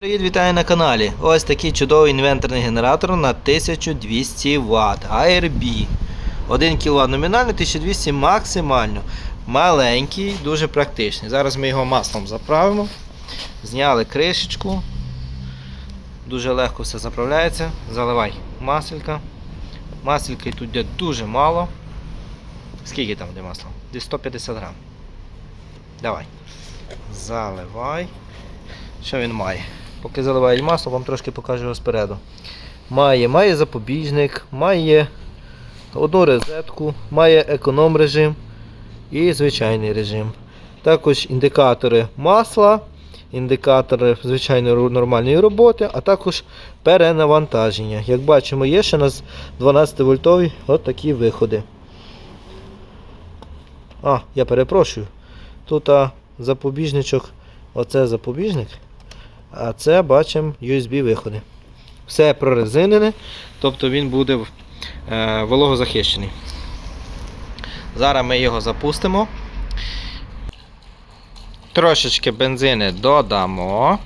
Привіт, вітаю на каналі. Ось такий чудовий інвенторний генератор на 1200 Вт. ARB. 1 кВт номінально, 1200 максимально. Маленький, дуже практичний. Зараз ми його маслом заправимо. Зняли кришечку. Дуже легко все заправляється. Заливай маселька. Масельки тут йде дуже мало. Скільки там де масло? Десь 150 грам. Давай. Заливай. Що він має? Поки заливають масло, вам трошки покажу його спереду. Має, має запобіжник, має одну розетку, має економ режим і звичайний режим. Також індикатори масла, індикатори звичайної нормальної роботи, а також перенавантаження. Як бачимо, є ще у нас 12 вольтові от такі виходи. А, я перепрошую. Тут а, запобіжничок, оце запобіжник. А це бачимо USB виходи. Все прорезинене, тобто він буде е, вологозахищений. Зараз ми його запустимо. Трошечки бензини додамо.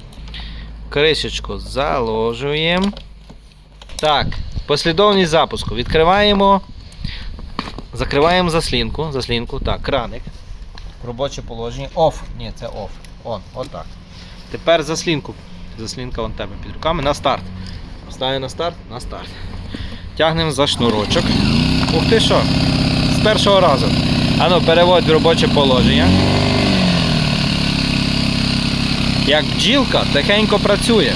Кришечку заложуємо. Так, послідовність запуску. Відкриваємо. Закриваємо заслінку. заслінку. Так, краник. Робоче положення. Off. Ні, це off. On. Отак. Тепер заслінку. Заслінка вон тебе під руками. На старт. Ставимо на старт, на старт. Тягнемо за шнурочок. Ух ти що? З першого разу. Ану, переводь в робоче положення. Як бджілка тихенько працює.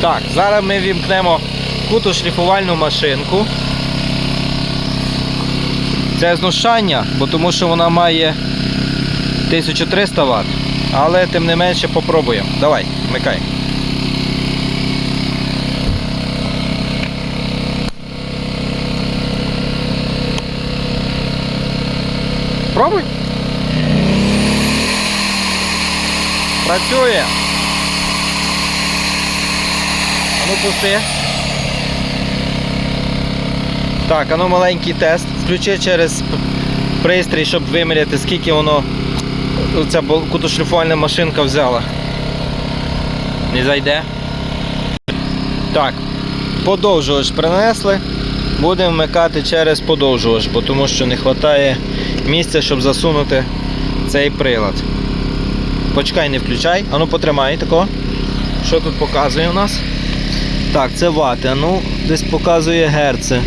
Так, зараз ми вімкнемо кутошліфувальну машинку. Це знущання, бо тому що вона має 1300 Вт. Але тим не менше попробуємо. Давай, вмикай. Пробуй. Працює. А ну пусти. Так, а ну маленький тест. Включи через пристрій, щоб виміряти, скільки воно ну, ця кутошліфувальна машинка взяла. Не зайде. Так, подовжувач принесли. Будемо вмикати через подовжувач, бо тому що не вистачає місця, щоб засунути цей прилад. Почекай, не включай. Ану потримай тако. Що тут показує у нас? Так, це вати. Ну, десь показує герци.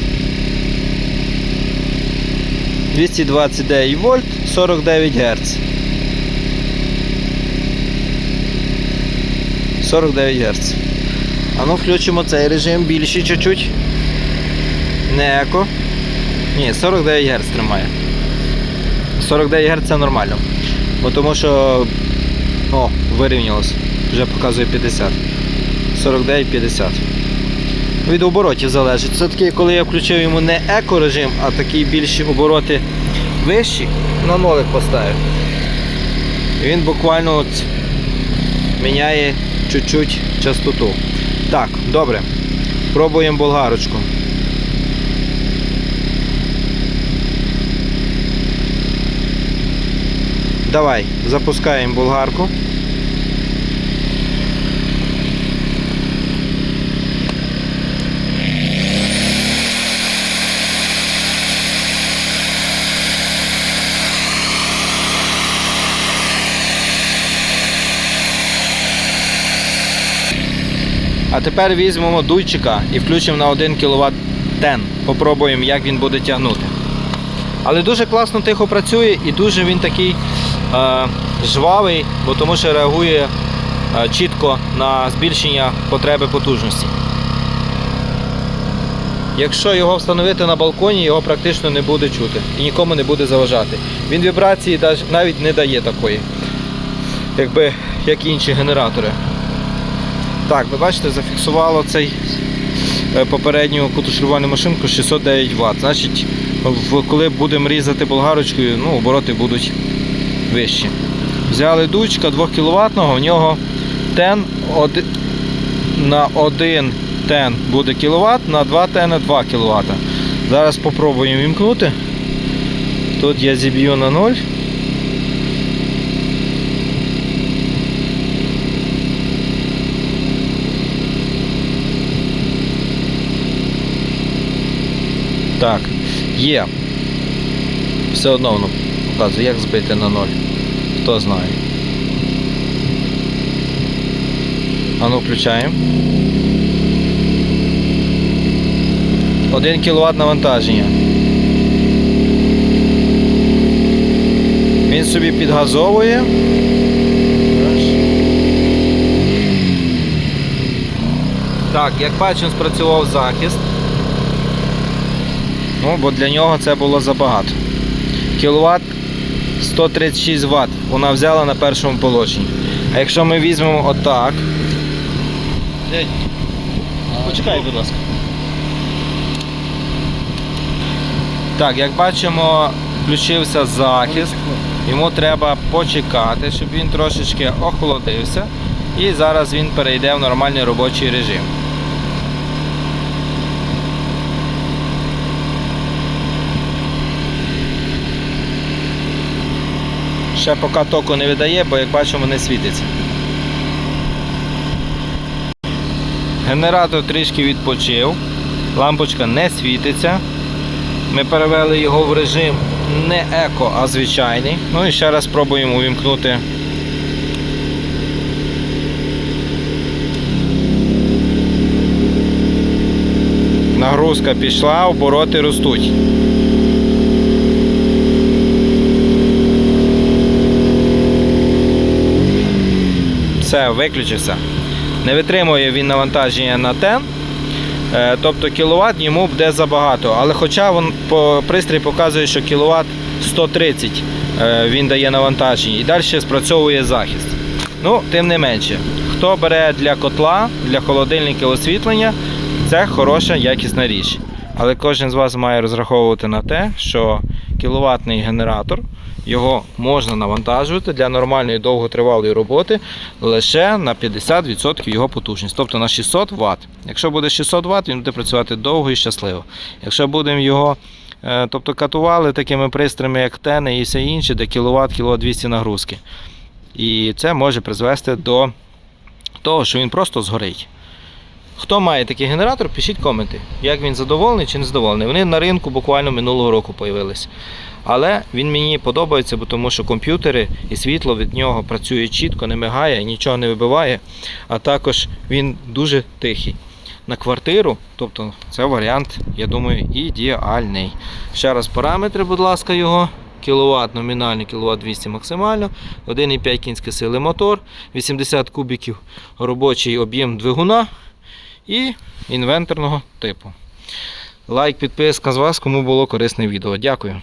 229 вольт, 49 Гц. 49 Гц. А ну включимо цей режим більший чуть-чуть. Не еко. Ні, 49 Гц тримає. 49 Гц це нормально. Бо тому що. О, вирівнялось. Вже показує 50. 49-50. Від оборотів залежить. Все-таки, коли я включив йому не еко режим, а такі більші обороти вищі, на нолик поставив. Він буквально от міняє чуть-чуть частоту. Так, добре. Пробуємо болгарочку. Давай, запускаємо болгарку. А тепер візьмемо дуйчика і включимо на 1 кВт тен. Попробуємо, як він буде тягнути. Але дуже класно тихо працює і дуже він такий е, жвавий, бо тому що реагує е, чітко на збільшення потреби потужності. Якщо його встановити на балконі, його практично не буде чути і нікому не буде заважати. Він вібрації навіть не дає такої, якби, як інші генератори. Так, ви бачите, зафіксувало цей е, попередню кутошлювальну машинку 609 Вт. Значить, коли будемо різати болгарочкою, ну, обороти будуть вищі. Взяли дучка 2 кВт, в нього тен оди- на 1 тен буде кВт, на 2 тена 2 кВт. Зараз спробуємо вімкнути. Тут я зіб'ю на 0. Так, є. Все одно воно показує, як збити на ноль. Хто знає. А ну включаємо. 1 кВт навантаження. Він собі підгазовує. Так, як бачимо, спрацював захист. Ну, бо для нього це було забагато. Кіловат 136 Вт вона взяла на першому положенні. А якщо ми візьмемо отак, Почекай, будь ласка. так, як бачимо, включився захист. Йому треба почекати, щоб він трошечки охолодився. І зараз він перейде в нормальний робочий режим. Ще поки току не видає, бо як бачимо не світиться. Генератор трішки відпочив, лампочка не світиться. Ми перевели його в режим не еко, а звичайний. Ну і ще раз спробуємо увімкнути. Нагрузка пішла, обороти ростуть. Все, виключився. Не витримує він навантаження на тен. Тобто кіловат йому буде забагато. Але хоча він по пристрій показує, що кіловат 130 е, він дає навантаження і далі спрацьовує захист. Ну, тим не менше, хто бере для котла, для холодильника освітлення, це хороша якісна річ. Але кожен з вас має розраховувати на те, що кіловатний генератор його можна навантажувати для нормальної довготривалої роботи лише на 50% його потужність, тобто на 600 Вт. Якщо буде 600 Вт, він буде працювати довго і щасливо. Якщо будемо його е, тобто катували такими пристроями, як тени і все інше, де кіловат, кіловат 200 нагрузки. І це може призвести до того, що він просто згорить. Хто має такий генератор, пишіть коменти, як він задоволений чи не задоволений. Вони на ринку буквально минулого року появились. Але він мені подобається, бо тому що комп'ютери і світло від нього працює чітко, не мигає, нічого не вибиває. А також він дуже тихий. На квартиру, тобто це варіант, я думаю, ідеальний. Ще раз параметри, будь ласка, його. Кіловат номінальний, кіловат 200 максимально, 1,5 кінської сили мотор, 80 кубіків робочий об'єм двигуна і інвенторного типу. Лайк, підписка з вас, кому було корисне відео. Дякую.